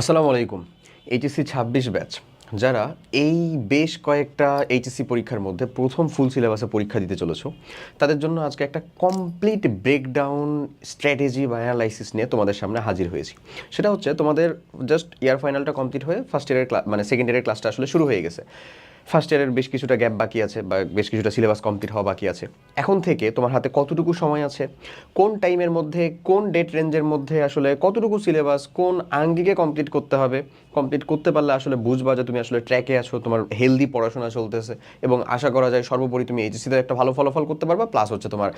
আসসালামু আলাইকুম। এইচএসসি ছাব্বিশ ব্যাচ, যারা এই বেশ কয়েকটা এইচএসসি পরীক্ষার মধ্যে প্রথম ফুল সিলেবাসে পরীক্ষা দিতে চলেছো, তাদের জন্য আজকে একটা কমপ্লিট ব্রেকডাউন স্ট্র্যাটেজি বা অ্যানালাইসিস নিয়ে তোমাদের সামনে হাজির হয়েছি। সেটা হচ্ছে তোমাদের জাস্ট ইয়ার ফাইনালটা কমপ্লিট হয়ে ফার্স্ট ইয়ারের ক্লাস মানে সেকেন্ড ইয়ারের ক্লাসটা আসলে শুরু হয়ে গেছে। ফার্স্ট ইয়ারের বেশ কিছুটা গ্যাপ বাকি আছে বা বেশ কিছুটা সিলেবাস কমপ্লিট হওয়া বাকি আছে। এখন থেকে তোমার হাতে কতটুকু সময় আছে? কোন টাইমের মধ্যে, কোন ডেট রেঞ্জের মধ্যে আসলে কতটুকু সিলেবাস কোন আঙ্গিকে কমপ্লিট করতে হবে? কমপ্লিট করতে পারলে আসলে বুঝবা যে তুমি আসলে ট্র্যাকে আছো, তোমার হেলদি পড়াশোনা চলতেছে এবং আশা করা যায় সর্বোপরি তুমি এইচএসিতে একটা ভালো ফলাফল করতে পারবা প্লাস হচ্ছে তোমার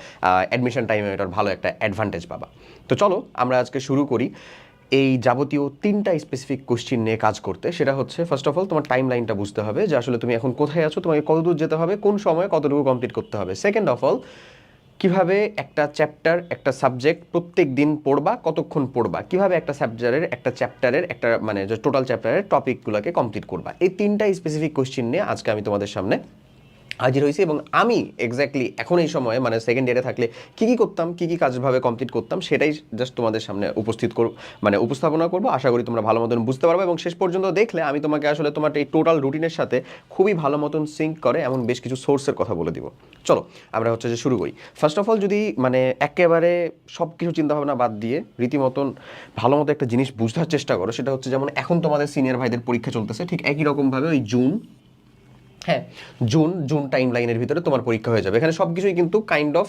অ্যাডমিশন টাইমে এটার ভালো একটা অ্যাডভান্টেজ পাবা। তো চলো আমরা আজকে শুরু করি। এই যাবতীয় তিনটা স্পেসিফিক কোশ্চিন নিয়ে কাজ করতে। সেটা হচ্ছে ফার্স্ট অফ অল তোমার টাইম লাইনটা বুঝতে হবে যে আসলে তুমি এখন কোথায় আছো, তোমাকে কতদূর যেতে হবে, কোন সময়ে কতটুকু কমপ্লিট করতে হবে। সেকেন্ড অফ অল কীভাবে একটা চ্যাপ্টার একটা সাবজেক্ট প্রত্যেক দিন পড়বা, কতক্ষণ পড়বা, কীভাবে একটা সাবজেক্টের একটা চ্যাপ্টারের একটা মানে টোটাল চ্যাপ্টারের টপিকগুলোকে কমপ্লিট করবা। এই তিনটা স্পেসিফিক কোশ্চিন নিয়ে আজকে আমি তোমাদের সামনে হাজির হয়েছি এবং আমি এক্স্যাক্টলি এখন এই সময়ে মানে সেকেন্ড ইয়ারে থাকলে কী কী করতাম, কী কী কাজভাবে কমপ্লিট করতাম, সেটাই জাস্ট তোমাদের সামনে উপস্থিত করব মানে উপস্থাপনা করব। আশা করি তোমরা ভালো মতন বুঝতে পারবে এবং শেষ পর্যন্ত দেখলে আমি তোমাকে আসলে তোমার এই টোটাল রুটিনের সাথে খুবই ভালো মতন সিঙ্ক করে এমন বেশ কিছু সোর্সের কথা বলে দিব। চলো, আমরা হচ্ছে যে শুরু করি। ফার্স্ট অফ অল যদি মানে একেবারে সব কিছু চিন্তাভাবনা বাদ দিয়ে রীতিমতন ভালো মতো একটা জিনিস বুঝার চেষ্টা করো, সেটা হচ্ছে যেমন এখন তোমাদের সিনিয়র ভাইদের পরীক্ষা চলতেছে, ঠিক একই রকমভাবে ওই জুন হ্যাঁ জুন জুন টাইম লাইনের ভিতরে তোমার পরীক্ষা হয়ে যাবে। এখানে সব কিছুই কিন্তু কাইন্ড অফ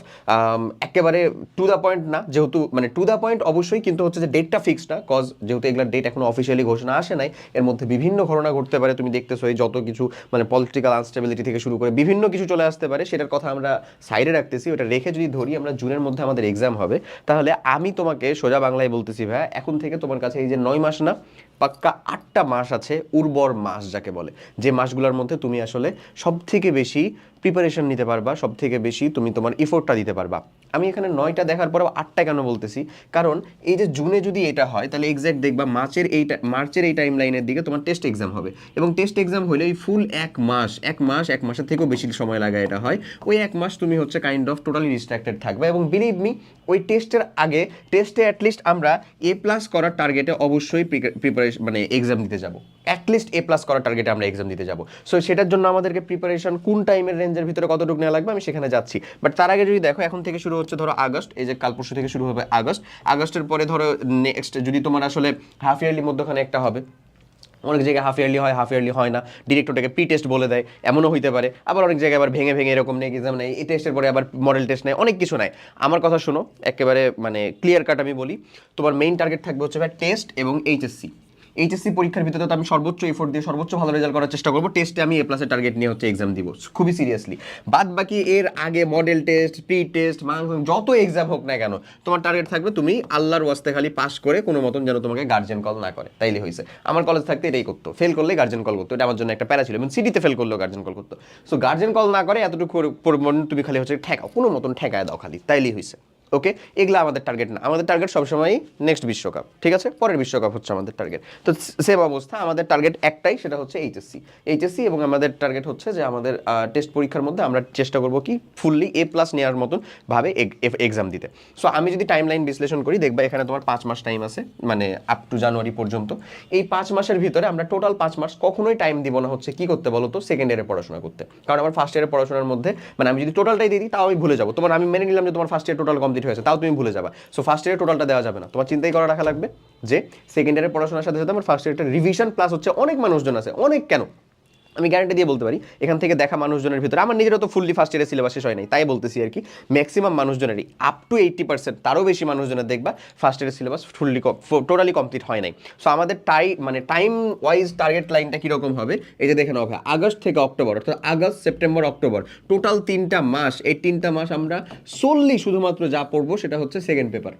একেবারে টু দ্য পয়েন্ট না, যেহেতু মানে টু দ্য পয়েন্ট অবশ্যই কিন্তু হচ্ছে যে ডেটটা ফিক্সড না কজ যেহেতু এগুলোর ডেট এখনও অফিসিয়ালি ঘোষণা আসে নাই, এর মধ্যে বিভিন্ন ঘটনা ঘটতে পারে, তুমি দেখতেছো এই যত কিছু মানে পলিটিক্যাল আনস্টেবিলিটি থেকে শুরু করে বিভিন্ন কিছু চলে আসতে পারে, সেটার কথা আমরা সাইডে রাখতেছি, ওটা রেখে যদি ধরি আমরা জুনের মধ্যে আমাদের এক্সাম হবে, তাহলে আমি তোমাকে সোজা বাংলায় বলতেছি ভাই এখন থেকে তোমার কাছে এই যে নয় মাস না পাক্কা আটটা মাস আছে উর্বর মাস যাকে বলে। যে মাসগুলোর মধ্যে তুমি আসলে সবথেকে বেশি প্রিপারেশন নিতে পারবা সব থেকে বেশি তুমি তোমার ইফোর্টটা দিতে পারবা। আমি এখানে নয়টা দেখার পরেও আটটা কেন বলতেছি? কারণ এই যে জুনে যদি এটা হয়, তাহলে এক্স্যাক্ট দেখবা মার্চের এই মার্চের এই টাইম লাইনের দিকে তোমার টেস্ট এক্সাম হবে। এবং টেস্ট এক্সাম হলে ওই ফুল এক মাস এক মাস, এক মাসের থেকেও বেশি সময় লাগা এটা হয়। ওই এক মাস তুমি হচ্ছে কাইন্ড অফ টোটালি ডিস্ট্রাক্টেড থাকবে। এবং বিলিভ মি ওই টেস্টের আগে টেস্টে অ্যাটলিস্ট আমরা এ প্লাস করার টার্গেটে অবশ্যই প্রিপারেশন মানে এক্সাম দিতে যাব। অ্যাটলিস্ট এ প্লাস করার টার্গেটে আমরা এক্সাম দিতে যাব। সো সেটার জন্য আমাদেরকে প্রিপারেশন কোন টাইমের রেঞ্জের ভিতরে কতটুকু নেওয়া লাগবে আমি সেখানে যাচ্ছি। বাট তার আগে যদি দেখো, এখন থেকে শুরু হচ্ছে ধরো আগস্ট, এই যে কাল পরশু থেকে শুরু হবে আগস্ট। আগস্টের পরে ধরো নেক্সট যদি তোমার আসলে হাফ ইয়ারলি মধ্যখানে একটা হবে, অনেক জায়গায় হাফ ইয়ারলি হয় হাফ ইয়ারলি হয় না। ডিরেক্ট ওটাকে প্রি টেস্ট বলে দেয়, এমনও হইতে পারে। আবার অনেক জায়গায় আবার ভেঙে ভেঙে এরকম নেই এক্সাম নেই এই টেস্টের পরে আবার মডেল টেস্ট নেয়, অনেক কিছু নেয়। আমার কথা শোনো, একেবারে মানে ক্লিয়ার কাট আমি বলি, তোমার মেইন টার্গেট থাকবে হচ্ছে টেস্ট এবং এইচএসসি এইচএসসি পরীক্ষার ভিতরে তো আমি সর্বোচ্চ এফোর্ট দিয়ে সর্বোচ্চ ভালো রেজাল্ট করার চেষ্টা করব। টেস্টে আমি এ প্লাসের টার্গেট নিয়ে হচ্ছে এক্সাম দিব, খুবই সিরিয়াসলি বাদ বাকি এর আগে মডেল টেস্ট প্রি টেস্ট মাংস যত এক্সাম হোক না কেন, তোমার টার্গেট থাকবে তুমি আল্লাহর ওয়াস্তে খালি পাস করে কোনো মতন যেন তোমাকে গার্জেন কল না করে। তাইলে হয়েছে আমার কলেজ থাকতে এটাই করতো। ফেল করলে গার্জেন কল করতো। এটা আমার জন্য একটা প্যারা ছিল। এবং সিটিতে ফেল করলেও গার্জেন কল করতো। সো গার্জেন কল না করে এতটুকু তুমি খালি হচ্ছে ঠেকাও, কোনো মতন ঠেকায় দাও খালি। তাইলেই হয়েছে ওকে এগুলো আমাদের টার্গেট না। আমাদের টার্গেট সবসময়ই নেক্সট বিশ্বকাপ। ঠিক আছে? পরের বিশ্বকাপ হচ্ছে আমাদের টার্গেট তো সেম অবস্থা। আমাদের টার্গেট একটাই, সেটা হচ্ছে এইচএসসি এইচএসসি এবং আমাদের টার্গেট হচ্ছে যে আমাদের টেস্ট পরীক্ষার মধ্যে আমরা চেষ্টা করব কি ফুললি এ প্লাস নেওয়ার মতন ভাবে এক্সাম দিতে। সো আমি যদি টাইম লাইন বিশ্লেষণ করি, দেখবা এখানে তোমার পাঁচ মাস টাইম আছে মানে আপ টু জানুয়ারি পর্যন্ত। এই পাঁচ মাসের ভিতরে আমরা টোটাল পাঁচ মাস কখনোই টাইম দিব না হচ্ছে কি করতে বলো তো? সেকেন্ড ইয়ারে পড়াশোনা করতে। কারণ আমার ফার্স্ট ইয়ারে পড়াশোনার মধ্যে মানে আমি যদি টোটালটাই দিয়ে দিই, তাও আমি ভুলে যাব। তোমার, আমি মেনে নিলাম যে তোমার ফার্স্ট ইয়ার টোটাল কমপ্লিট হয়েছে, তাও তুমি ভুলে যাবা। সো ফার্স্ট ইয়ারের টোটালটা দেওয়া যাবে না। তোমার চিন্তাই করা রাখা লাগবে যে সেকেন্ড ইয়ারের পড়াশোনার সাথে সাথে আমার ফার্স্ট ইয়ারটা রিভিশন প্লাস হচ্ছে অনেক মানুষজন আছে। অনেক কেন? আমি গ্যারান্টি দিয়ে বলতে পারি, এখান থেকে দেখা মানুষজনের ভিতরে, আমার নিজেরও তো ফুললি ফার্স্ট ইয়ারের সিলেবাস শেষ হয় নাই, তাই বলতেছি আর কি ম্যাক্সিমাম মানুষজনেরই আপ টু এইট্টি পার্সেন্ট তারও বেশি মানুষজনের দেখবা ফার্স্ট ইয়ারের সিলেবাস ফুললি টোটালি কমপ্লিট হয় নাই। সো আমাদের টাই মানে টাইম ওয়াইজ টার্গেট লাইনটা কীরকম হবে, এই যে দেখে নাও ভাই আগস্ট থেকে অক্টোবর, অর্থাৎ আগস্ট, সেপ্টেম্বর, অক্টোবর টোটাল তিনটা মাস, এই তিনটা মাস আমরা সোললি শুধুমাত্র যা পড়ব সেটা হচ্ছে সেকেন্ড পেপার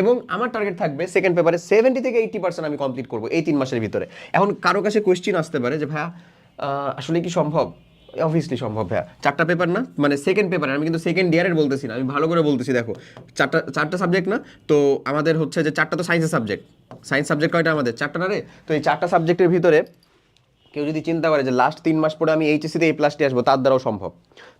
এবং আমার টার্গেট থাকবে সেকেন্ড পেপারে সেভেন্টি থেকে এইট্টি পার্সেন্ট আমি কমপ্লিট করব এই তিন মাসের ভিতরে। এখন কারও কাছে কোয়েশ্চিন আসতে পারে যে, ভাইয়া আসলে কি সম্ভব? অবভিয়াসলি সম্ভব, ভাইয়া। চারটা পেপার না? মানে সেকেন্ড পেপার আমি কিন্তু সেকেন্ড ইয়ারের বলতেছি না, আমি ভালো করে বলতেছি, দেখো। চারটা চারটা সাবজেক্ট না? তো আমাদের হচ্ছে যে চারটা তো সায়েন্সের সাবজেক্ট সায়েন্স সাবজেক্ট কয়টা আমাদের? চারটা না রে? তো এই চারটা সাবজেক্টের ভিতরে কেউ যদি চিন্তা করে যে লাস্ট তিন মাস পরে আমি এইচএসিতে এই প্লাসটি আসব, তার দ্বারাও সম্ভব।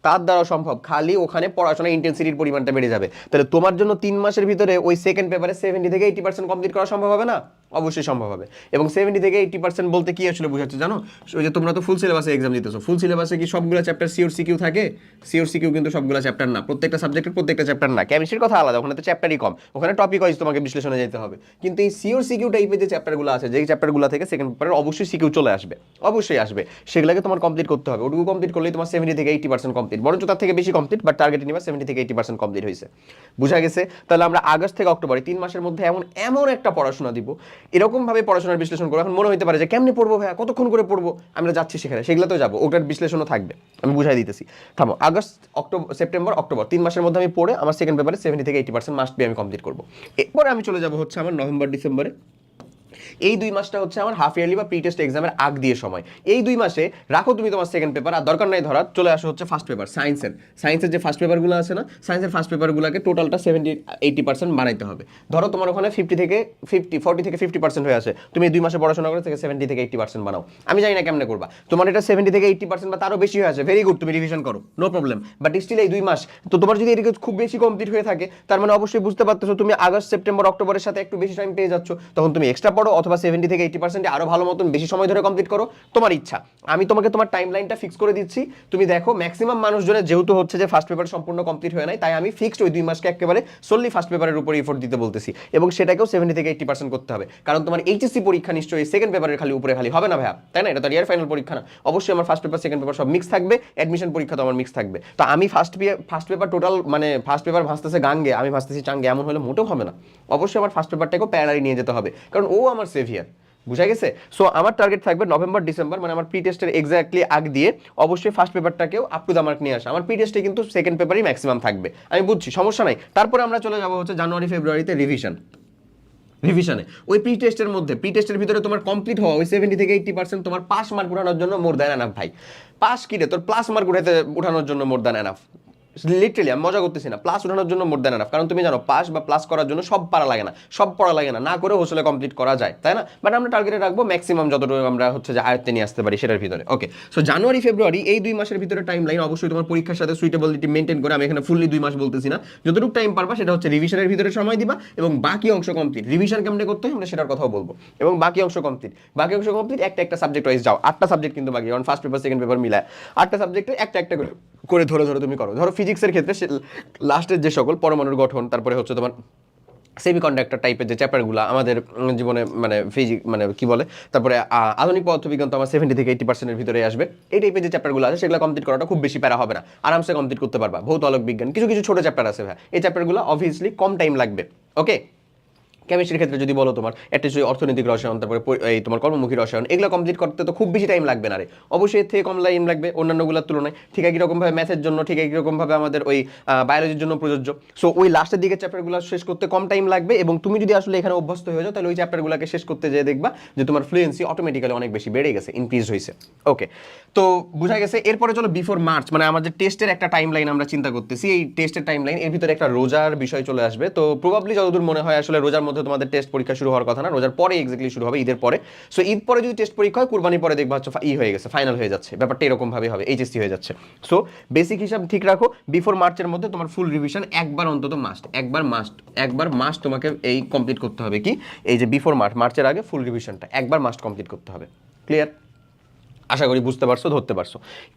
তার দ্বারাও সম্ভব। খালি ওখানে পড়াশোনা ইন্টেন্সিটির পরিমাণটা বেড়ে যাবে। তাহলে তোমার জন্য তিন মাসের ভিতরে ওই সেকেন্ড পেপারে সেভেন্টি থেকে এইটি পার্সেন্ট কমপ্লিট করা সম্ভব হবে না? অবশ্যই সম্ভব হবে। এবং সেভেন্টি থেকে এইটি পার্সেন্ট বলতে কি আসলে বোঝাচ্ছে জানো? ওই যে তোমরা তো ফুল সিলেবাসে এক্সাম দিতেছো। ফুল সিলেবাসে কি সবগুলো চ্যাপ্টার সিওর সিকিউ থাকে? সিওর সিকিউ কিন্তু সবগুলো চ্যাপ্টার না। প্রত্যেকটা সাবজেক্টের প্রত্যেকটা চ্যাপ্টার না। কেমিস্ট্রির কথা আলাদা, ওখানে তো চ্যাপ্টারই কম। ওখানে টপিক ওয়াইজ তোমাকে বিশ্লেষণে যেতে হবে। কিন্তু এই সিওর সিকিউ টাইপের যে চ্যাপ্টারগুলো আছে, যেই চ্যাপ্টারগুলো থেকে সেকেন্ড পেপারের অবশ্যই সিকিউ চলে আসবে। অবশ্যই আসবে। সেগুলোকে তোমার কমপ্লিট করতে হবে। ওটুকু কমপ্লিট করলেই তোমার সেভেন্টি থেকে এইটি পার্সেন্ট কমপ্লিট বরঞ্চ তার থেকে বেশি কমপ্লিট বাট টার্গেট নিবা সেভেন্টি থেকে এইটি পার্সেন্ট কমপ্লিট হয়েছে। বুঝা গেছে? তাহলে আমরা আগস্ট থেকে অক্টোবর তিন মাসের মধ্যে এমন এমন একটা পড়াশোনা দিব এরকম ভাবে পড়াশোনার বিশ্লেষণ করব। এখন মনে হতে পারে যে, কেমনি পড়ব ভাইয়া? কতক্ষণ করে পড়ব? আমরা যাচ্ছি সেখানে। সেগুলোতেও যাব। ওটার বিশ্লেষণও থাকবে। আমি বুঝাই দিতেছি। থামো। August October September, October. তিন মাসের মধ্যে আমি পড়ে আমার সেকেন্ড পেপারে সেভেন্টি থেকে এইটি পার্সেন্ট মাস্ট বি আমি কমপ্লিট করব। এরপরে আমি চলে যাব হচ্ছে আমার নভেম্বর, ডিসেম্বরে। এই দুই মাসটা হচ্ছে আমার হাফ ইয়ারলি বা প্রি টেস্ট এক্সামের আগ দিয়ে সময়। এই দুই মাসে রাখো তুমি তোমার সেকেন্ড পেপার আর দরকার নাই ধরা চলে আসো হচ্ছে ফার্স্ট পেপার সায়েন্সের সায়েন্সের যে ফার্স্ট পেপারগুলো আছে না সায়েন্সের ফার্স্ট পেপারগুলোকে টোটালটা সেভেন্টি এইটি পার্সেন্ট বানাইতে হবে। ধরো তোমার ওখানে ফিফটি থেকে ফিফটি ফর্টি থেকে ফিফটি পার্সেন্ট হয়ে আসে। তুমি দুই মাসে পড়াশোনা করে থেকে সেভেন্টি থেকে এইটি পার্সেন্ট বানাও। আমি জানি না কেমনে করবা। তোমার এটা সেভেন্টি থেকে এইটি পার্সেন্ট বা তারও বেশি হয়ে আসে। ভেরি গুড তুমি রিভিশন করো নো প্রবলেম বাট স্টিল এই দুই মাস, তো তোমার যদি এদিকে খুব বেশি কমপ্লিট হয়ে থাকে, তার মানে অবশ্যই বুঝতে পারতেছো, তুমি আগস্ট, সেপ্টেম্বর, অক্টোবরের সাথে একটু বেশি টাইম পেয়ে যাচ্ছ, তখন তুমি এক্সট্রা পড়ো অথবা সেভেন্টি থেকে এইটি পার্সেন্টে আরও ভালো মতন বেশি সময় ধরে কমপ্লিট করো, তোমার ইচ্ছা। আমি তোমাকে তোমার টাইম লাইনটা ফিক্স করে দিচ্ছি। তুমি দেখো ম্যাক্সিমাম মানুষজনের যেহেতু হচ্ছে যে ফার্স্ট পেপার সম্পূর্ণ কমপ্লিট হয়ে নাই, তাই আমি ফিক্সড ওই দুই মাসকে একেবারে solely ফার্স্ট পেপারের উপর এফোর্ট দিতে বলতেছি। এবং সেটাকেও সেভেন্টি থেকে এইটি পার্সেন্ট করতে হবে। কারণ তোমার এইচএসসি পরীক্ষা নিশ্চয়ই সেকেন্ড পেপারের খালি উপরে খালি হবে না ভাইয়া? তাই না? এটা তো ইয়ার ফাইনাল পরীক্ষা না। অবশ্যই আমার ফার্স্ট পেপার সেকেন্ড পেপার সব মিক্স থাকবে। অ্যাডমিশন পরীক্ষা তো আমার মিক্স থাকবে। তো আমি ফার্স্ট ফার্স্ট পেপার টোটাল মানে ফার্স্ট পেপার ভাসতেছে গাঙ্গে, আমি ভাসতেছি চাঙ্গে, এমন হলে মোটেও হবে না। অবশ্যই আমার ফার্স্ট পেপারটাকেও প্যারারি নিয়ে যেতে হবে। কারণ ও আমার সেভিয়ার। বুঝা গেছে? সো আমার টার্গেট থাকবে নভেম্বর ডিসেম্বর মানে আমার প্রি টেস্টের এক্স্যাক্টলি আগ দিয়ে অবশ্যই ফার্স্ট পেপারটাকেও আপ টু দ্য মার্ক নিয়ে আসা। আমার প্রি টেস্টে কিন্তু সেকেন্ড পেপারই ম্যাক্সিমাম থাকবে। আমি বুঝছি, সমস্যা নাই। তারপরে আমরা চলে যাব হচ্ছে জানুয়ারি ফেব্রুয়ারিতে রিভিশন রিভিশনে ওই প্রি টেস্টের মধ্যে প্রি টেস্টের ভিতরে তোমার কমপ্লিট হওয়া, ওই সেভেন্টি থেকে এইটি পার্সেন্ট তোমার পাস মার্ক উঠানোর জন্য মোর দ্যান এনাফ ভাই। পাস কিরে তোর প্লাস মার্ক উঠাতে, উঠানোর জন্য মোর দ্যান এনাফ লিটারালি আমি মজা করতেছি না। প্লাস উঠানোর জন্য মোর দেন কারণ তুমি জানো পাস বা প্লাস করার জন্য সব পারা লাগে না। সব পড়া লাগে না। না করে হোস্টেলে কমপ্লিট করা যায়, তাই না? বাট আমরা টার্গেটে রাখব ম্যাক্সিমাম যতটুকু আমরা হচ্ছে যে আয়ত্তে নিয়ে আসতে পারি সেটার ভিতরে। ওকে সো জানুয়ারি ফেব্রুয়ারি এই দুই মাসের ভিতরে টাইম লাইন অবশ্যই তোমার পরীক্ষার সাথে সুইটেবিলিটি মেনটেন করে, আমি এখানে ফুললি দুই মাস বলতেছি না। যতটুকু টাইম পারবা, সেটা হচ্ছে রিভিশনের ভিতরে সময় দিবা এবং বাকি অংশ কমপ্লিট রিভিশন কেমনে করতে হয়, আমরা সেটার কথাও বলব। এবং বাকি অংশ কমপ্লিট বাকি অংশ কমপ্লিট একটা একটা সাবজেক্ট ওয়াইজ যাও। আটটা সাবজেক্ট কিন্তু বাকি, কারণ ফার্স্ট পেপার সেকেন্ড পেপার মিলায়। আটটা সাবজেক্টে একটা একটা করে ধরে ধরে তুমি করো। ধরো ফিজিক্সের ক্ষেত্রে লাস্টের যে সকল পরমাণুর গঠন, তারপরে হচ্ছে তোমার সেমি কন্ডাক্টর টাইপের যে চ্যাপ্টারগুলো আমাদের জীবনে মানে ফিজিক মানে কি বলে? তারপরে আধুনিক পদার্থবিজ্ঞান তো আমার সেভেন্টি থেকে এইটি পার্সেন্টের ভিতরে আসবে। এই টাইপের যে চ্যাপ্টারগুলো আছে, সেগুলো কমপ্লিট করাটা খুব বেশি প্যারা হবে না। আরামসে কমপ্লিট করতে পারবা। ভৌত বিজ্ঞান, কিছু কিছু ছোটো চ্যাপ্টার আছে ভাই। এই চ্যাপ্টারগুলো অবভিয়াসলি কম টাইম লাগবে। ওকে কেমিস্ট্রির ক্ষেত্রে যদি বলো তোমার একটা যদি অর্থনৈতিক রসায়ন, তারপরে এই তোমার কর্মমুখী রসায়ন, এগুলো কমপ্লিট করতে তো খুব বেশি টাইম লাগবে না রে। অবশ্যই এর থেকে কম টাইম লাগবে অন্যান্যগুলোর তুলনায়। ঠিক একই রকমভাবে ম্যাথের জন্য, ঠিক একই রকমভাবে আমাদের ওই বায়োলজির জন্য প্রযোজ্য। সো ওই লাস্টের দিকে চ্যাপ্টারগুলো শেষ করতে কম টাইম লাগবে এবং তুমি যদি আসলে এখানে অভ্যস্ত হয়ে যাও, তাহলে ওই চ্যাপ্টারগুলোকে শেষ করতে যেয়ে দেখবা যে তোমার ফ্লুয়েন্সি অটোমেটিক্যালি অনেক বেশি বেড়ে গেছে ইনক্রিজ হয়েছে। ওকে তো বোঝা গেছে, এরপরে চলো বিফোর মার্চ মানে আমাদের টেস্টের একটা টাইম লাইন আমরা চিন্তা করতেছি। এই টেস্টের টাইম লাইন এর ভিতরে একটা রোজার বিষয় চলে আসবে। তো প্রবাবলি যতদূর মনে হয় আসলে রোজার মধ্যে তোমাদের টেস্ট পরীক্ষা শুরু হওয়ার কথা না, রোজার পরে এক্স্যাক্টলি শুরু হবে, ঈদের পরে। সো ঈদ পরে যদি টেস্ট পরীক্ষা হয় কুরবানি পরে দেখবা হচ্ছে ই হয়ে গেছে ফাইনাল হয়ে যাচ্ছে, ব্যাপারটা এরকম ভাবে হবে এইচএসসি হয়ে যাচ্ছে। সো বেসিক হিসাব ঠিক রাখো বিফোর মার্চের মধ্যে তোমার ফুল রিভিশন একবার অন্তত মাস্ট একবার মাস্ট একবার মাস্ট তোমাকে এই কমপ্লিট করতে হবে কি? এই যে বিফোর মার্চ, মার্চের আগে ফুল রিভিশনটা একবার মাস্ট কমপ্লিট করতে হবে। ক্লিয়ার আশা করি বুঝতে পারছ, ধরতে পারছ।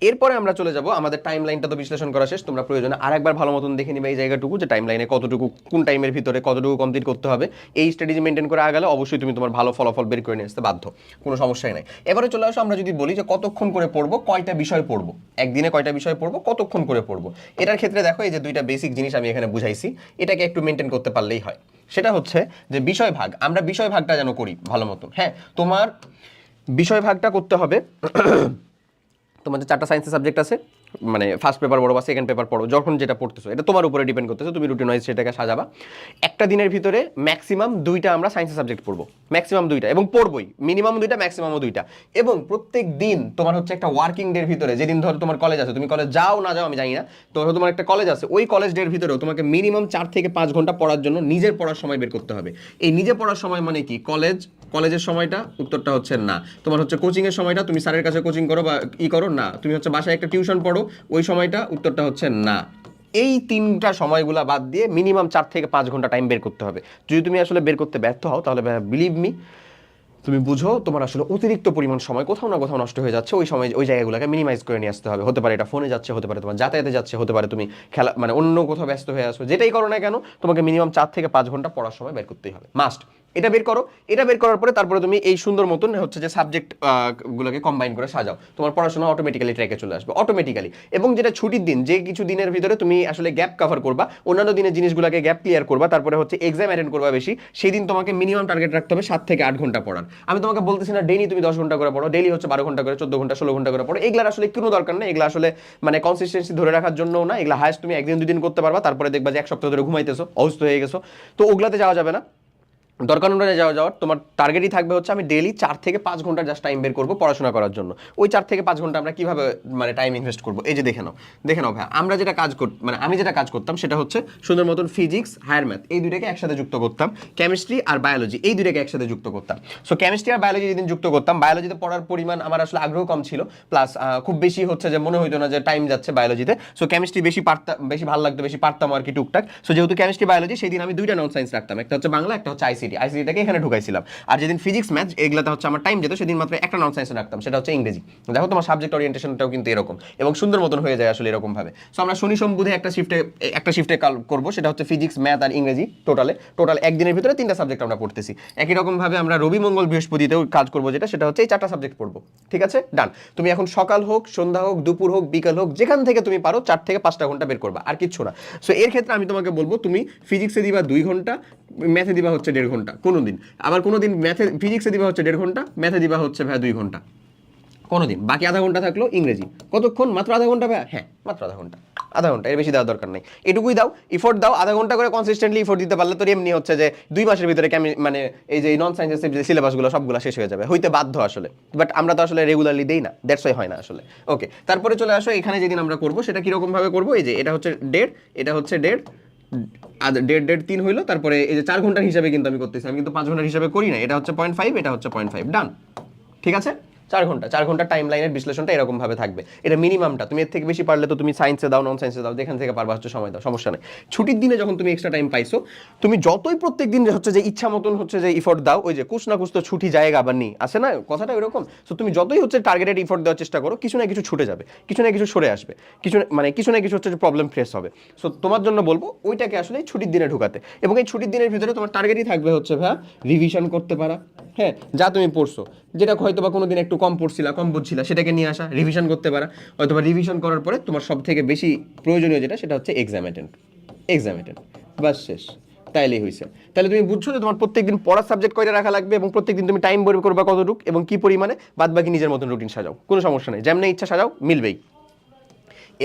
এরপরে আমরা চলে যাব, আমাদের টাইম লাইনটা তো বিশ্লেষণ করা শেষ, তোমরা প্রয়োজনে আরেকবার ভালো মতন দেখে নিবে এই জায়গাটুকু যে টাইম লাইনে কতটুকু, কোন টাইমের ভিতরে কতটুকু কমপ্লিট করতে হবে। এই স্ট্র্যাটেজি মেনটেন করে আগালে অবশ্যই তুমি তোমার ভালো ফলাফল বের করে নিয়ে আসতে বাধ্য। কোনো সমস্যাই নাই। এবারে চলে আসো, আমরা যদি বলি যে কতক্ষণ করে পড়ব, কয়টা বিষয় পড়ব? একদিনে কয়টা বিষয় পড়ব, কতক্ষণ করে পড়ব? এটার ক্ষেত্রে দেখো, এই যে দুইটা বেসিক জিনিস আমি এখানে বুঝাইছি, এটাকে একটু মেনটেন করতে পারলেই হয়। সেটা হচ্ছে যে বিষয় ভাগ, আমরা বিষয় ভাগটা যেন করি ভালো মতন। হ্যাঁ তোমার বিষয় ভাগটা করতে হবে। তোমার যে চারটা সায়েন্সের সাবজেক্ট আছে মানে ফার্স্ট পেপার পড়ো বা সেকেন্ড পেপার পড়ো, যখন যেটা পড়তেছো, এটা তোমার উপরে ডিপেন্ড করতেছো, তুমি রুটিন ওয়াইজ সেটাকে সাজাবা। একটা দিনের ভিতরে ম্যাক্সিমাম দুইটা আমরা সায়েন্সের সাবজেক্ট পড়ব ম্যাক্সিমাম দুইটা, এবং পড়বই মিনিমাম দুইটা ম্যাক্সিমামও দুইটা। এবং প্রত্যেক দিন তোমার হচ্ছে একটা ওয়ার্কিং ডের ভিতরে, যেদিন ধরো তোমার কলেজ আছে, তুমি কলেজ যাও না যাও আমি জানি না, তো তোমার একটা কলেজ আছে, ওই কলেজ ডের ভিতরেও তোমাকে মিনিমাম চার থেকে পাঁচ ঘণ্টা পড়ার জন্য নিজের পড়ার সময় বের করতে হবে। এই নিজে পড়ার সময় মানে কি? কলেজ কলেজের সময়টা, উত্তরটা হচ্ছে না। তোমার হচ্ছে কোচিং এর সময়টা, তুমি স্যারের কাছে কোচিং করো বা ই করো, না। তুমি হচ্ছে বাসায় একটা টিউশন পড়ো, ওই সময়টা, উত্তরটা হচ্ছে না। এই তিনটা সময়গুলো বাদ দিয়ে মিনিমাম চার থেকে পাঁচ ঘণ্টা টাইম বের করতে হবে। যদি তুমি আসলে বের করতে ব্যর্থ হও, তাহলে বিলিভ মি তুমি বুঝো তোমার আসলে অতিরিক্ত পরিমাণ সময় কোথাও না কোথাও নষ্ট হয়ে যাচ্ছে, ওই সময়, ওই জায়গাগুলোকে মিনিমাইজ করে নিয়ে আসতে হবে। হতে পারে এটা ফোনে যাচ্ছে, হতে পারে তোমার যাতায়াতে যাচ্ছে, হতে পারে তুমি খেলা মানে অন্য কোথাও ব্যস্ত হয়ে আসো যেটাই করো না কেন, তোমাকে মিনিমাম চার থেকে পাঁচ ঘণ্টা পড়ার সময় বের করতেই হবে। মাস্ট এটা বের করো, এটা বের করার পরে তারপরে তুমি এই সুন্দর মতন হচ্ছে যে সাবজেক্ট গুলোকে কম্বাইন করে সাজাও। তোমার পড়াশোনা অটোমেটিক্যালি ট্র্যাকে চলে আসবে অটোমেটিক্যালি এবং যেটা ছুটির দিন, যে কিছু দিনের ভিতরে তুমি আসলে গ্যাপ কভার করবা, অন্যান্য দিনের জিনিসগুলোকে গ্যাপ ক্লিয়ার করবা, তারপরে হচ্ছে এক্সাম অ্যাটেন্ড করবা বেশি, সেই দিন তোমাকে মিনিমাম টার্গেট রাখতে হবে সাত থেকে আট ঘণ্টা পড়ার। আমি তোমাকে বলতেছি না ডেইলি তুমি দশ ঘণ্টা করে পড়ো ডেইলি হচ্ছে বারো ঘণ্টা করে, চোদ্দ ঘণ্টা, ষোলো ঘণ্টা করে পড়ো। এগুলো আসলে কোনো দরকার নেই, এগুলো আসলে মানে কনসিস্টেন্সি ধরে রাখার জন্যও না, এগুলো হায়েস্ট তুমি একদিন দুদিন করতে পারবা, তারপরে দেখবা যে এক সপ্তাহ ধরে ঘুমাইতেছো, অসুস্থ হয়ে গেছো। তো ওগুলাতে যাওয়া যাবে না। দরকার অনুযায়ী যাওয়া যাওয়ার, তোমার টার্গেটই থাকবে হচ্ছে আমি ডেইলি চার থেকে পাঁচ ঘণ্টা জাস্ট টাইম বের করব পড়াশোনা করার জন্য। ওই চার থেকে পাঁচ ঘণ্টা আমরা কীভাবে মানে টাইম ইনভেস্ট করব? এই যে দেখে নাও দেখে নাও ভাই আমরা যেটা কাজ কর মানে আমি যেটা কাজ করতাম সেটা হচ্ছে সুন্দর মতন ফিজিক্স হায়ার ম্যাথ এই দুটাকে একসাথে যুক্ত করতাম। কেমিস্ট্রি আর বায়োলজি এই দুটাকে একসাথে যুক্ত করতাম। সো কেমিস্ট্রি আর বায়োলজি যেদিন যুক্ত করতাম বায়োলজিতে পড়ার পরিমাণ আমার আসলে আগ্রহ কম ছিল প্লাস খুব বেশি হচ্ছে যে মনে হইতো না যে টাইম যাচ্ছে বায়োলজিতে সো কেমিস্ট্রি বেশি পারতাম বেশি ভালো লাগতো, বেশি পারতাম আর কি টুকটাক। সো যেহেতু কেমিস্ট্রি বায়োলজি সেই দিন আমি দুইটা নন সায়েন্স রাখতাম, একটা হচ্ছে বাংলা, একটা হচ্ছে আইসিটি আইসিটিটাকে এখানে ঢুকাইছিলাম। আর যেদিন ফিজিক্স ম্যাথ এগুলাতে হচ্ছে আমার টাইম যেত, সেদিন মাত্র একটা নন সায়েন্স রাখতাম, সেটা হচ্ছে ইংরেজি। দেখো তোমার সাবজেক্ট ওরিয়েন্টেশনটাও কিন্তু এরকম, এবং সুন্দর মতন হয়ে যায় আসলে এরকম ভাবে সো আমরা শনি সোম বুধে একটা শিফটে একটা শিফটে কাল করব, সেটা হচ্ছে ফিজিক্স ম্যাথ আর ইংরেজি টোটালে টোটাল একদিনের ভিতরে তিনটা সাবজেক্ট আমরা পড়তেছি। একই রকম ভাবে আমরা রবি, মঙ্গল, বৃহস্পতিতেও কাজ করব যেটা, সেটা হচ্ছে এই চারটা সাবজেক্ট পড়ব। ঠিক আছে? ডান তুমি এখন সকাল হোক, সন্ধ্যা হোক, দুপুর হোক, বিকাল হোক, যেখান থেকে তুমি পারো, চার থেকে পাঁচটা ঘণ্টা বের করবা, আর কিচ্ছু না। সো এর ক্ষেত্রে আমি তোমাকে বলব, তুমি ফিজিক্সে দিবা দুই ঘণ্টা ম্যাথে দিবা হচ্ছে দেড় ঘণ্টা। কোনো দিন। আবার কোনো দিন ম্যাথে ফিজিক্সে দিবা হচ্ছে দেড় ঘণ্টা, ম্যাথে দিবা হচ্ছে ভাই দুই ঘণ্টা। কোনো দিন। বাকি আধা ঘণ্টা থাকল ইংরেজি। কতক্ষণ? মাত্র আধা ঘণ্টা ভাই? হ্যাঁ মাত্র আধা ঘণ্টা। আধা ঘণ্টা, এর বেশি দেওয়ার দরকার নেই। এটুকুই দাও ইফোর্ট দাও, আধা ঘণ্টা করে কনসিস্টেন্টলি ইফোর্ট দিতে পারলে তোর এমনি হচ্ছে যে দুই মাসের ভিতরে কেমি মানে এই যে নন সায়েন্সের যে সিলেবাসগুলো সবগুলো শেষ হয়ে যাবে। হইতে বাধ্য আসলে। বাট আমরা তো আসলে রেগুলারলি দেই না। দ্যাটস ওয়াই হয় না আসলে। ওকে তারপরে চলে আসো, এখানে যেদিন আমরা করব, সেটা কীরকম ভাবে করব? এই যে এটা হচ্ছে ডেট এটা হচ্ছে ডেট দেড় দেড় তিন হইল, তারপরে এই যে চার ঘণ্টার হিসাবে কিন্তু আমি করতেছি। আমি কিন্তু পাঁচ ঘণ্টার হিসাবে করি না এটা হচ্ছে পয়েন্ট ফাইভ এটা হচ্ছে পয়েন্ট ফাইভ ডান ঠিক আছে? চার ঘণ্টা চার ঘণ্টা টাইম লাইনের বিশ্লেষণটা এরকমভাবে থাকবে। এটা মিনিমামটা তুমি এর থেকে বেশি পারলে তো তুমি সায়েন্সে দাও নন সায়েন্সে দাও, যেখান থেকে পারবা হচ্ছে সময় দাও, সমস্যা নেই। ছুটির দিনে যখন তুমি এক্সট্রা টাইম পাইছো, তুমি যতই প্রত্যেক দিন হচ্ছে যে ইচ্ছা মতন হচ্ছে যে ইফোর্ট দাও, ওই যে কুছ না কুছ তো ছুটি জায়গা আবার নেই। আছে না? কথাটা এরকম সো তুমি যতই হচ্ছে টার্গেটেড ইফোর্ট দেওয়ার চেষ্টা করো, কিছু না কিছু ছুটে যাবে, কিছু না কিছু সরে আসবে, কিছু মানে কিছু না কিছু হচ্ছে যে প্রবলেম ফেস হবে। সো তোমার জন্য বলব, ওইটাকে আসলে ছুটির দিনে ঢুকাতে। এবং এই ছুটির দিনের ভিতরে তোমার টার্গেটই থাকবে হচ্ছে ভাইয়া রিভিশন করতে পারা। হ্যাঁ যা তুমি পড়ছো। যেটা হয়তো বা কোনোদিন একটু কম পড়ছিলা, কম বুঝছিলা, সেটাকে নিয়ে আসা রিভিশন করতে পারা হয়তো বা রিভিশন করার পরে তোমার সব থেকে বেশি প্রয়োজনীয় যেটা, সেটা হচ্ছে এক্সাম অ্যাটেন্ড এক্সাম অ্যাটেন্ড বাস শেষ, তাইলেই হয়েছে তাহলে তুমি বুঝছ যে তোমার প্রত্যেকদিন পড়ার সাবজেক্ট কয়টা রাখা লাগবে এবং প্রত্যেকদিন তুমি টাইম বের করবা কতটুক এবং কি পরিমাণে বাদ বাকি নিজের মতন রুটিন সাজাও, কোনো সমস্যা নেই, যেমন ইচ্ছা সাজাও, মিলবেই।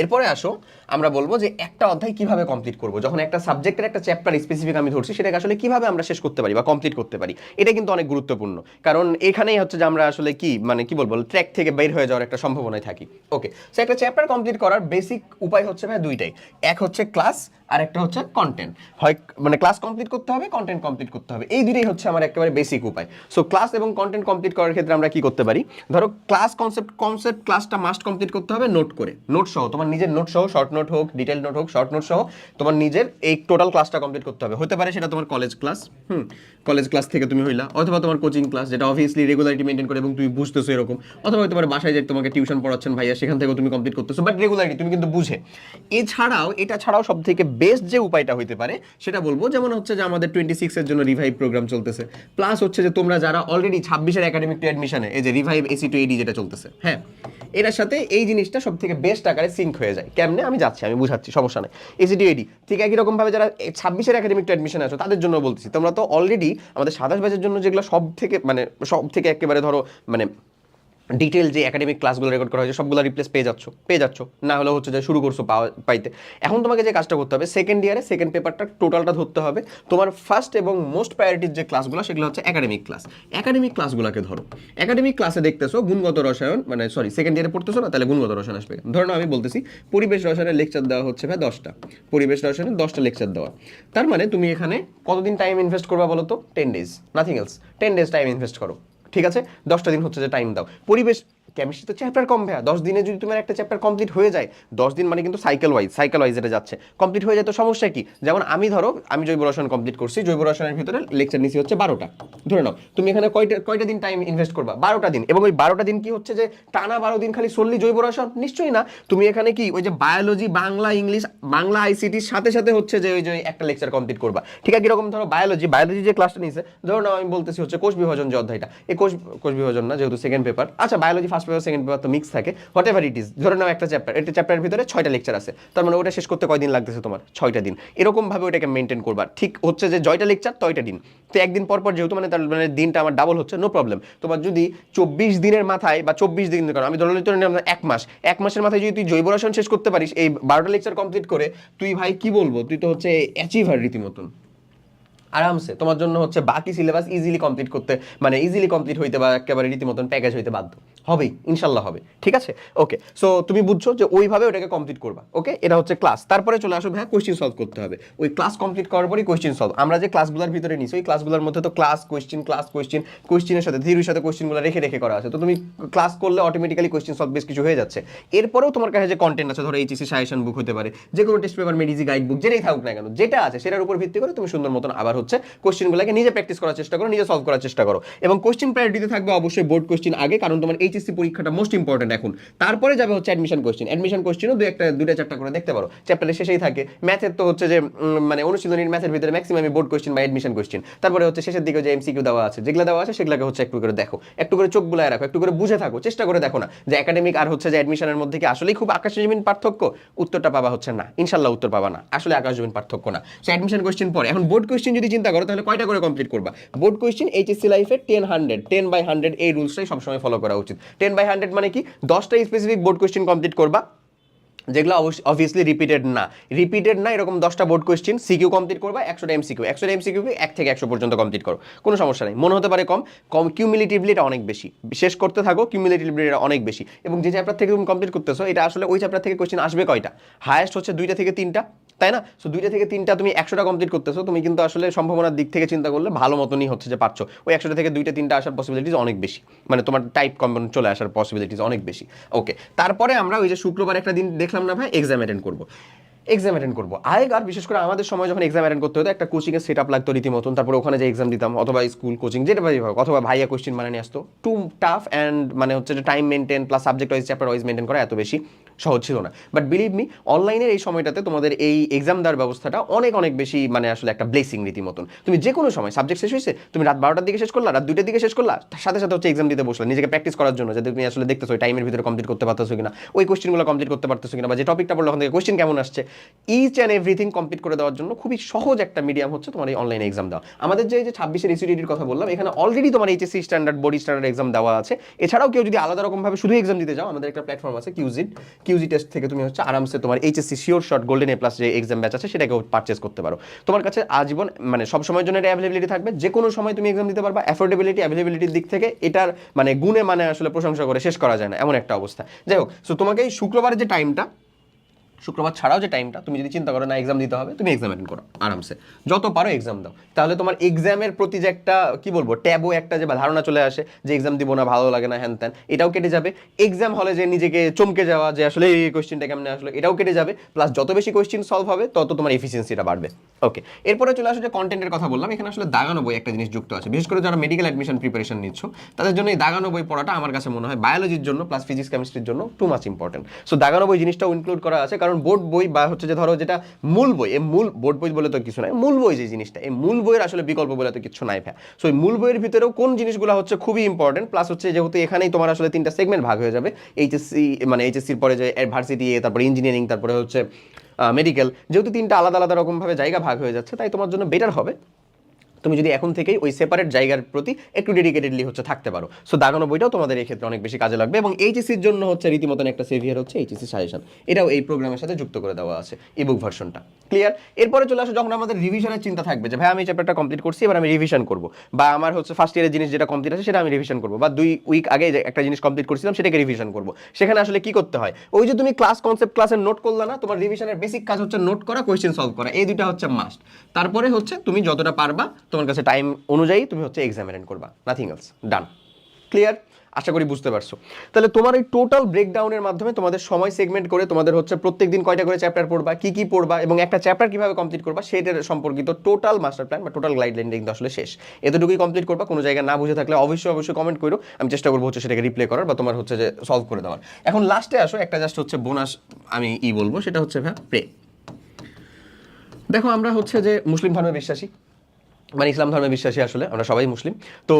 এরপরে আসো, আমরা বলব যে একটা অধ্যায় কীভাবে কমপ্লিট করব। যখন একটা সাবজেক্টের একটা চ্যাপ্টার স্পেসিফিক আমি ধরছি, সেটাকে আসলে কীভাবে আমরা শেষ করতে পারি বা কমপ্লিট করতে পারি, এটা কিন্তু অনেক গুরুত্বপূর্ণ। কারণ এখানেই হচ্ছে যে আমরা আসলে কি মানে কি বলব ট্র্যাক থেকে বের হয়ে যাওয়ার একটা সম্ভাবনায় থাকি। ওকে সো একটা চ্যাপ্টার কমপ্লিট করার বেসিক উপায় হচ্ছে ভাই দুইটাই। এক হচ্ছে ক্লাস আর একটা হচ্ছে কন্টেন্ট হয় মানে ক্লাস কমপ্লিট করতে হবে কন্টেন্ট কমপ্লিট করতে হবে। এই দুটোই হচ্ছে আমার একেবারে বেসিক উপায়। সো ক্লাস এবং কন্টেন্ট কমপ্লিট করার ক্ষেত্রে আমরা কি করতে পারি? ধরো ক্লাস কনসেপ্ট কনসেপ্ট ক্লাসটা মাস্ট কমপ্লিট করতে হবে নোট করে। নোট সহ, তোমার নিজের নোট সহ শর্ট নোট হোক ডিটেল নোট হোক শর্ট নোট সহ, তোমার নিজের এই টোটাল ক্লাসটা কমপ্লিট করতে হবে। হতে পারে সেটা তোমার কলেজ ক্লাস হুম কলেজ ক্লাস থেকে তুমি হইলা, অথবা তোমার কোচিং ক্লাস যেটা অবভিয়াসলি রেগুলারিটি মেনটেন করে এবং তুমি বুঝতেছো এরকম, অথবা পারে বাসায় যে তোমাকে টিউশন পড়াচ্ছেন ভাইয়া, সেখান থেকেও তুমি কমপ্লিট করতেছো বাট রেগুলারিটি তুমি কিন্তু বুঝে। এছাড়াও, এটা ছাড়াও সব থেকে বেস্ট যে উপায়টা হইতে পারে, সেটা বলব, যেমন হচ্ছে যে আমাদের টোয়েন্টি সিক্সের জন্য রিভাইভ প্রোগ্রাম চলতেছে প্লাস হচ্ছে যে তোমরা যারা অলরেডি ছাব্বিশের একাডেমিক টু অ্যাডমিশনে এই যে রিভাইভ এসি টু এডি যেটা চলতেছে হ্যাঁ এটার সাথে এই জিনিসটা সব থেকে বেস্ট আকারে সিঙ্ক হয়ে যায়। কেমনে? আমি যাচ্ছি, আমি বুঝাচ্ছি, সমস্যা নেই। এসিডি এডি ঠিক একই রকমভাবে যারা ছাব্বিশের একাডেমিক অ্যাডমিশন আছো, তাদের জন্য বলতেছি, তোমরা তো অলরেডি আমাদের সাতাশ ব্যাচের জন্য যেগুলো সব থেকে মানে সব থেকে একেবারে ধরো মানে ডিটেল যে একাডেমিক ক্লাসগুলো রেকর্ড করা হয়েছে, সবগুলো রিপ্লেস পেয়ে যাচ্ছ পেয়ে যাচ্ছ। না হলে হচ্ছে যে শুরু করছ পাওয়া, পাইতে। এখন তোমাকে যে কাজটা করতে হবে সেকেন্ড ইয়ারে সেকেন্ড পেপারটা টোটালটা ধরতে হবে। তোমার ফার্স্ট এবং মোস্ট প্রায়োরিটির যে ক্লাসগুলো সেগুলো হচ্ছে একাডেমিক ক্লাস একাডেমিক ক্লাসগুলোকে ধরো। একাডেমিক ক্লাসে দেখতেছো গুণগত রসায়ন মানে সরি সেকেন্ড ইয়ারে পড়তেছো না, তাহলে গুণগত রসায়ন আসবে। ধরো আমি বলতেছি, পরিবেশ রসায়নের লেকচার দেওয়া হচ্ছে ভাই দশটা। পরিবেশ রসায়নের দশটা লেকচার দেওয়া। তার মানে তুমি এখানে কতদিন টাইম ইনভেস্ট করবা বলো তো ten days nothing else ten days time invest করো। ঠিক আছে? দশটা দিন হচ্ছে যে টাইম দাও। পরিবেশ কেমিস্ট্রি তো চ্যাপ্টার কম ভাইয়া। দশ দিনে যদি তোমার একটা চ্যাপ্টার কমপ্লিট হয়ে যায়, দশ দিন মানে কিন্তু সাইকেল ওয়াইজ সাইকেল ওয়াইজ এটা যাচ্ছে। কমপ্লিট হয়ে যায় তো সমস্যা কি? যেমন আমি ধরো, আমি জৈব রসায়ন কমপ্লিট করছি, জৈব রসায়নের ভিতরে লেকচার নিছি হচ্ছে বারোটা। ধরে নাও, তুমি এখানে কয়টা কয়টা দিন টাইম ইনভেস্ট করবা? বারোটা দিন। এবং ওই বারোটা দিন কি হচ্ছে যে, টানা বারো দিন খালি সল্লি জৈব রসায়ন? নিশ্চয়ই না। তুমি এখানে কি ওই যে বায়োলজি বাংলা, ইংলিশ, বাংলা আইসিটির সাথে সাথে হচ্ছে যে ওই যে একটা লেকচার কমপ্লিট করবা। ঠিক আছে কীরকম ধরো বায়োলজি বায়োলজি যে ক্লাসটা নিয়েছে ধরো নাও আমি বলতেছি হচ্ছে কোষ বিভাজন যে অধ্যায়টা। এই কোষ কোষ বিভাজন না, যেহেতু সেকেন্ড পেপার আচ্ছা biology first paper second paper তো মিক্স থাকে। হোয়াট এভার ইট ইজ ধরে নাও একটা চ্যাপ্টার একটা চ্যাপ্টারের ভিতরে ছয়টা লেকচার আছে। তার মানে ওটা শেষ করতে কয়দিন লাগতেছে তোমার? ছয়টা দিন। এরকম ভাবে ওটাকে মেনটেন করবা। ঠিক হচ্ছে যে জয়টা লেকচার তয়টা দিন। তো একদিন পর পর যেহেতু মানে তার মানে দিনটা আমার ডাবল হচ্ছে নো প্রবলেম তোমার যদি চব্বিশ দিনের মাথায় বা চব্বিশ দিন কারণ আমি ধরে নিলাম এক মাস, এক মাসের মাথায় যদি তুই জৈব রসায়ন শেষ করতে পারিস, এই বারোটা লেকচার কমপ্লিট করে, তুই ভাই কি বলব? তুই তো হচ্ছে অ্যাচিভার রীতিমতন। আরামসে। তোমার জন্য হচ্ছে বাকি সিলেবাস ইজিলি কমপ্লিট করতে মানে ইজিলি কমপ্লিট হইতে বা একেবারে রীতিমতন প্যাকেজ হইতে বাধ্য। হবেই, ইনশাল্লাহ হবে। ঠিক আছে? ওকে সো তুমি বুঝছ যে ওইভাবে ওটাকে কমপ্লিট করবা। ওকে এটা হচ্ছে ক্লাস তারপরে চলে আসো হ্যাঁ কোয়েশ্চেন সলভ করতে হবে। ওই ক্লাস কমপ্লিট করার পরই কোয়েশ্চেন সলভ আমরা যে ক্লাসগুলোর ভিতরে নিছি, ওই ক্লাসগুলোর মধ্যে তো ক্লাস কোয়েশ্চেন ক্লাস কোয়েশ্চেন কোয়েশ্চেনের সাথে থিওরির সাথে কোয়েশ্চেনগুলো রেখে রেখে করা আছে। তো তুমি ক্লাস করলে অটোমেটিক্যালি কোয়েশ্চেন সলভ বেশ কিছু হয়ে যাচ্ছে। এরপরেও তোমার কাছে যে কন্টেন্ট আছে, ধরো এইচএসি সাজেশন বুক হতে পারে, যে কোনো টেস্ট পেপার মেডিজি গাইড বুক যেটাই থাকুক না কেন, যেটা আছে, সেটার উপর ভিত্তি করে তুমি সুন্দর মতন আবার হচ্ছে কোয়েশ্চেনগুলোকে নিজে প্র্যাকটিস করার চেষ্টা করো, নিজে সলভ করার চেষ্টা করো। এবং কোয়েশ্চেন প্রায়োরিটিতে থাকবে অবশ্যই বোর্ড কোয়েশ্চেন আগে, কারণ তোমার এইচএসসি পরীক্ষাটা মোস্ট ইম্পর্টেন্ট এখন। তারপরে যাবে হচ্ছে অ্যাডমিশন কোয়েশ্চেন অ্যাডমিশন কোয়েশ্চেনও দু একটা দুটা চারটা করে দেখতে পারো। চ্যাপ্টারের শেষেই থাকে। ম্যাথের তো হচ্ছে যে মানে অনুশীলনীর ম্যাথের ভিতরে ম্যাক্সিমাম বোর্ড কোয়েশ্চেন বা অ্যাডমিশন কোয়েশ্চেন তারপরে হচ্ছে শেষের দিকে যে এমসিকিউ দেওয়া আছে, যেগুলো দেওয়া আছে সেগুলোকে হচ্ছে একটু করে দেখো। একটু করে চোখ বুলায় রাখো, একটু করে বুঝে থাকো, চেষ্টা করে দেখো না। যে একাডেমিক আর হচ্ছে যে অ্যাডমিশনের মধ্যে কি আসলেই খুব আকাশ জমিন পার্থক্য? উত্তরটা পাবা হচ্ছে না। ইনশাল্লাহ উত্তর পাবা না। আসলে আকাশ জমিন পার্থক্য না। সো অ্যাডমিশন কোয়েশ্চেন পরে। এখন বোর্ড কোয়েশ্চেন যদি চিন্তা করো, তাহলে কয়টা করে কমপ্লিট করবা? বোর্ড কোয়েশ্চেন এইচএসসি লাইফে ten hundred ten by hundred এই রুলসটাই সবসময় ফলো করা উচিত। টেন বাই হান্ড্রেড মানে কি? দশটা স্পেসিফিক বোর্ড কোয়েশ্চেন কমপ্লিট করবা। যেগুলো অবভিয়াসলি রিপিটেড না। রিপিটেড না, এরকম দশটা বোর্ড কোয়েশ্চেন সিকিউ কমপ্লিট করবা, একশোটা এমসিকিউ একশোটা এমসিকিউ এক থেকে একশো পর্যন্ত কমপ্লিট করো। কোনো সমস্যা নেই। মনে হতে পারে কম। কম কিউমিলিটিভলি এটা অনেক বেশি। শেষ করতে থাকো কিউমিলিটিভলি এটা অনেক বেশি। এবং যে চ্যাপ্টার থেকে তুমি কমপ্লিট করতেছো, এটা আসলে ওই চ্যাপ্টার থেকে কোয়েশ্চেন আসবে কয়টা? হায়েস্ট হচ্ছে দুইটা থেকে তিনটা। তাই না? সো দুইটা থেকে তিনটা তুমি একশোটা কমপ্লিট করতেছো, তুমি কিন্তু আসলে সম্ভাবনার দিক থেকে চিন্তা করলে ভালো মতনই হচ্ছে যে পারছ। ওই একশোটা থেকে দুইটা, তিনটা আসার পসিবিলিটিস অনেক বেশি। মানে তোমার টাইপ কম্পাউন্ড চলে আসার পসিবিলিটিস অনেক বেশি। ওকে তারপরে আমরা ওই যে শুক্রবার একটা দিন দেখলাম না ভাই এক্সাম অ্যাটেন্ড করব। এক্সাম অ্যাটেন্ড করব। আগেকার বিশেষ করে আমাদের সময় যখন এক্সাম অ্যাটেন্ড করতে হতো, একটা কোচিংয়ের সেট আপ লাগতো রীতিমতন। তারপরে ওখানে যে এক্সাম দিতাম, অথবা স্কুল কোচিং যেটা ভাই হোক, অথবা ভাইয়া কোশ্চেন মানে নিয়ে আসতো। টু টাফ অ্যান্ড মানে হচ্ছে যে time maintain plus subject wise chapter wise maintain করা এত বেশি। সহজ ছিল না। বাট বিলিভ মি অনলাইনের এই সময়টাতে তোমাদের এই এক্সাম দেওয়ার ব্যবস্থাটা অনেক অনেক বেশি মানে আসলে একটা ব্লেসিং রীতিমতন। তুমি যে কোনো সময় সাবজেক্ট শেষ হয়েছে, তুমি রাত বারোটার দিকে শেষ করলা, রাত দুইটার দিকে শেষ করলা সাথে সাথে হচ্ছে এক্সাম দিতে বসলা, নিজেকে প্র্যাকটিস করার জন্য, যাতে তুমি আসলে দেখতেছো টাইমের ভিতরে কমপ্লিট করতে পারতেছো কিনা, ওই কোশ্চেনগুলো কমপ্লিট করতে পারতেছো কিনা, বা যে টপিকটা পড়ল ওখান থেকে কোশ্চেন কেমন আসছে ইচ অ্যান্ড এভরিথিং কমপ্লিট করে দেওয়ার জন্য খুবই সহজ একটা মিডিয়াম হচ্ছে তোমার এই অনলাইন এক্সাম দেওয়া। আমাদের যে যে ছাব্বিশের এসিডিটির কথা বললাম, এখানে অলরেডি তোমার HSC standard body standard exam দেওয়া আছে। এছাড়াও কেউ যদি আলাদা রকমভাবে শুধু এক্সাম দিতে যাও আমাদের একটা প্ল্যাটফর্ম আছে কিউজিট কিউজি টেস্ট থেকে তুমি হচ্ছে আরামসে তোমার HSC sure short golden A plus যে এক্সাম ব্যাচ আছে সেটাকে পারচেস করতে পারো। তোমার কাছে আজীবন মানে সব সময়ের জন্য এটা অ্যাভেলেবিলিটি থাকবে। যে কোনো সময় তুমি এক্সাম দিতে পারবা অ্যাফোর্ডেবিলিটি অ্যাভেলেবিলিটির দিক থেকে এটার মানে গুণে মানে আসলে প্রশংসা করে শেষ করা যায় না, এমন একটা অবস্থা। যাই হোক সো তোমাকে এই শুক্রবারের যে টাইমটা শুক্রবার ছাড়াও যে টাইমটা তুমি যদি চিন্তা করো না এক্সাম দিতে হবে, তুমি এক্সাম অ্যাটেন্ড করো, আরামসে। যত পারো এক্সাম দাও। তাহলে তোমার এক্সামের প্রতি যে একটা, কি বলব ট্যাবও একটা যে ধারণা চলে আসে, যে এক্সাম দিব না, ভালো লাগে না, হ্যান ত্যান, এটাও কেটে যাবে। এক্সাম হলে যে নিজেকে চমকে যাওয়া, যে আসলে এই কোয়েশ্চেনটা কেমনে আসলো, এটাও কেটে যাবে। প্লাস যত বেশি কোয়েশ্চেন সলভ হবে, তত তোমার এফিসিয়েন্সিটা বাড়বে। ওকে এরপরে চলে আসো যে কন্টেন্টের কথা বললাম। এখানে আসলে দাগানো বই একটা জিনিস যুক্ত আছে। বিশেষ করে যারা মেডিকেল অ্যাডমিশন প্রিপারেশন নিচ্ছ, তাদের জন্য এই দাগানো বই পড়াটা আমার কাছে মনে হয় বায়োলজির জন্য প্লাস ফিজিক্স কেমিস্ট্রির জন্য টু মাচ ইম্পর্টেন্ট সো দাগানো বই জিনিসটাও ইনক্লুড করা আছে। কারণ বোর্ড বই বা হচ্ছে যে ধরো যেটা মূল বই, এই মূল বোর্ড বই বলে তো কিছু নাই, মূল বই যে জিনিসটা, এই মূল বইয়ের আসলে বিকল্প বলে তো কিছু নাই ভ্যা সো এই মূল বইয়ের ভিতরেও কোন জিনিসগুলো হচ্ছে খুবই ইম্পর্টেন্ট প্লাস হচ্ছে যেহেতু এখানেই তোমার আসলে তিনটা সেগমেন্ট ভাগ হয়ে যাবে এইচএসসি মানে এইচএসসির পরে যে ভার্সিটি তারপরে ইঞ্জিনিয়ারিং তারপরে হচ্ছে মেডিকেল যেহেতু তিনটা আলাদা আলাদা রকমভাবে জায়গা ভাগ হয়ে যাচ্ছে, তাই তোমার জন্য বেটার হবে। তুমি যদি এখন থেকেই ওই সেপারেট জায়গার প্রতি একটু ডেডিকেটেডলি হচ্ছে থাকতে পারো। সো দাগানো বইটাও তোমাদের এই ক্ষেত্রে অনেক বেশি কাজে লাগবে এবং এইচএসির জন্য হচ্ছে রীতিমতন একটা সেভিয়ার হচ্ছে এইচএসি সাজেশন এটাও এই প্রোগ্রামের সাথে যুক্ত করে দেওয়া আছে ইবুক ভার্সনটা ক্লিয়ার এরপরে চলে আসো যখন আমাদের রিভিশনের চিন্তা থাকবে যে, ভাই, আমি চ্যাপ্টারটা কমপ্লিট করছি, এবার আমি রিভিশন করব। বা আমার হচ্ছে ফার্স্ট ইয়ারের জিনিস যেটা কমপ্লিট আছে, সেটা আমি রিভিশন করব। বা দুই উইক আগে একটা জিনিস কমপ্লিট করছিলাম, সেটাকে রিভিশন করব। সেখানে আসলে কি করতে হয়? ওই যে তুমি ক্লাস কনসেপ্ট ক্লাসের নোট করলা না, তোমার রিভিশনের বেসিক কাজ হচ্ছে নোট করা কোয়েশ্চেন সলভ করা। এই দুইটা হচ্ছে মাস্ট তারপরে হচ্ছে তুমি যতটা পারবা তোমার কাছে টাইম অনুযায়ী তুমি হচ্ছে এক্সাম অ্যাটেন্ড করবা নাথিং এলস ডান ক্লিয়ার আশা করি বুঝতে পারছ। তাহলে তোমার এই টোটাল ব্রেকডাউনের মাধ্যমে তোমাদের সময় সেগমেন্ট করে তোমাদের হচ্ছে প্রত্যেক দিন কয়টা করে চ্যাপ্টার পড়বা, কি কি পড়বা এবং একটা চ্যাপ্টার কীভাবে কমপ্লিট করবা সেটার সম্পর্কিত টোটাল মাস্টার প্ল্যান বা টোটাল গাইডলাইনটা কিন্তু আসলে শেষ। এতটুকুই কমপ্লিট করবা, কোনো জায়গায় না বুঝে থাকলে অবশ্যই অবশ্যই কমেন্ট করো। আমি চেষ্টা করব হচ্ছে সেটাকে রিপ্লে করার বা তোমার হচ্ছে যে সলভ করে দেওয়ার। এখন লাস্টে আসো, একটা জাস্ট হচ্ছে বোনাস আমি ই বলব, সেটা হচ্ছে ভাই প্রে দেখো আমরা হচ্ছে যে মুসলিম ধর্মে বিশ্বাসী। মানে ইসলাম ধর্মে বিশ্বাসী আসলে আমরা সবাই মুসলিম। তো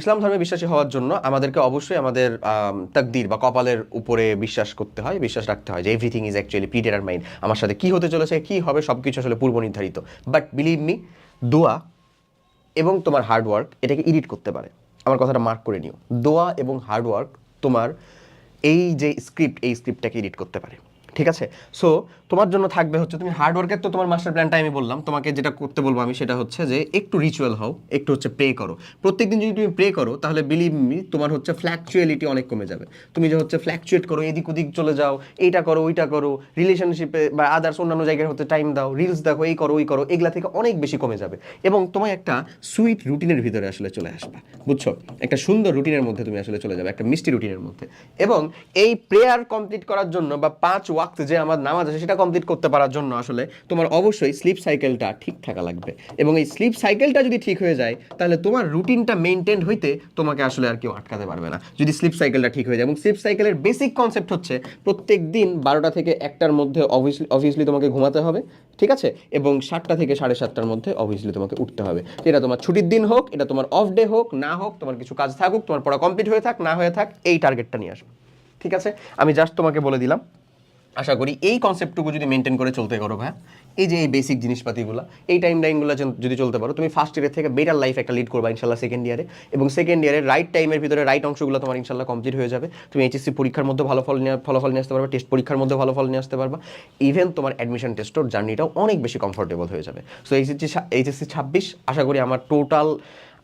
ইসলাম ধর্মে বিশ্বাসী হওয়ার জন্য আমাদেরকে অবশ্যই আমাদের আম, তাকদির বা কপালের উপরে বিশ্বাস করতে হয় বিশ্বাস রাখতে হয় যে everything is actually predator mind আমার সাথে কি হতে চলেছে কি হবে সব কিছু আসলে পূর্ব নির্ধারিত। বাট বিলিভ মি দোয়া এবং তোমার হার্ডওয়ার্ক এটাকে এডিট করতে পারে। আমার কথাটা মার্ক করে নিও। দোয়া এবং হার্ডওয়ার্ক তোমার এই যে স্ক্রিপ্ট এই স্ক্রিপ্টটাকে এডিট করতে পারে। ঠিক আছে? সো তোমার জন্য থাকবে হচ্ছে, তুমি হার্ডওয়ার্কের তো তোমার মাস্টার প্ল্যানটা আমি বললাম। তোমাকে যেটা করতে বলব আমি সেটা হচ্ছে যে, একটু রিচুয়াল হও, একটু হচ্ছে প্রে করো। প্রত্যেকদিন যদি তুমি প্রে করো, তাহলে বিলিভ মি তোমার হচ্ছে ফ্ল্যাকচুয়ালিটি অনেক কমে যাবে। তুমি যে হচ্ছে ফ্ল্যাকচুয়েট করো, এদিক ওদিক চলে যাও, এইটা করো, ওইটা করো রিলেশনশিপে বা আদার্স অন্যান্য জায়গায় হতে টাইম দাও রিলস দেখো, এই করো, ওই করো, এগুলা থেকে অনেক বেশি কমে যাবে। এবং তোমার একটা সুইট রুটিনের ভিতরে আসলে চলে আসবে, বুঝছ? একটা সুন্দর রুটিনের মধ্যে তুমি আসলে চলে যাবে, একটা মিষ্টি রুটিনের মধ্যে। এবং এই প্রেয়ার কমপ্লিট করার জন্য বা পাঁচ ওয়াক্ত যে আমার নামাজ আছে সেটা কমপ্লিট করতে পারার জন্য আসলে তোমার অবশ্যই স্লিপ সাইকেলটা ঠিক থাকা লাগবে। এবং এই স্লিপ সাইকেলটা যদি ঠিক হয়ে যায়, তাহলে তোমার রুটিনটা মেনটেন হইতে তোমাকে আসলে আর কেউ আটকাতে পারবে না, যদি স্লিপ সাইকেলটা ঠিক হয়ে যায়। এবং স্লিপ সাইকেলের বেসিক কনসেপ্ট হচ্ছে প্রত্যেক দিন বারোটা থেকে একটার মধ্যে অবভিয়াসলি অবভিয়াসলি তোমাকে ঘুমাতে হবে, ঠিক আছে? এবং সাতটা থেকে সাড়ে সাতটার মধ্যে অবভিয়াসলি তোমাকে উঠতে হবে। এটা তোমার ছুটির দিন হোক, এটা তোমার অফ ডে হোক, না হোক, তোমার কিছু কাজ থাকুক, তোমার পড়া কমপ্লিট হয়ে থাক, না হয়ে থাক, এই টার্গেটটা নিয়ে আসবে। ঠিক আছে? আমি জাস্ট তোমাকে বলে দিলাম আশা করি এই কনসেপ্টটুকু যদি মেনটেন করে চলতে করো ভাই এই যে এই বেসিক জিনিসপাতিগুলো, এই টাইম লাইনগুলো যদি চলতে পারো, তুমি ফার্স্ট ইয়ারের থেকে বেটার লাইফ একটা লিড করবা ইনশাল্লাহ সেকেন্ড ইয়ারে এবং সেকেন্ড ইয়ারে রাইট টাইমের ভিতরে রাইট অংশগুলো তোমার ইনশাল্লাহ কমপ্লিট হয়ে যাবে। তুমি এইচএসসি পরীক্ষার মধ্যে ভালো ফল নিয়ে ফলাফল নিয়ে আসতে পারবে টেস্ট পরীক্ষার মধ্যে ভালো ফল নিয়ে আসতে পারবা। ইভেন তোমার অ্যাডমিশন টেস্টর জার্নিটাও অনেক বেশি কমফোর্টেবল হয়ে যাবে। সো এইচএসসি এইচএসসি ছাব্বিশ, আশা করি আমার টোটাল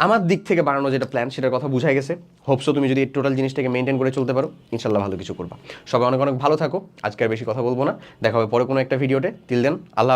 আমার দিক থেকে বানানো যেটা প্ল্যান সেটার কথা বুঝাই গেছে। হোপসো তুমি যদি টোটাল জিনিসটাকে মেনটেন করে চলতে পারো, ইনশাল্লাহ ভালো কিছু করবা। সবাই অনেক অনেক ভালো থাকো, আজকে বেশি কথা বলব না। দেখা হবে পরে কোনো একটা ভিডিওতে তিল দেন আল্লাহ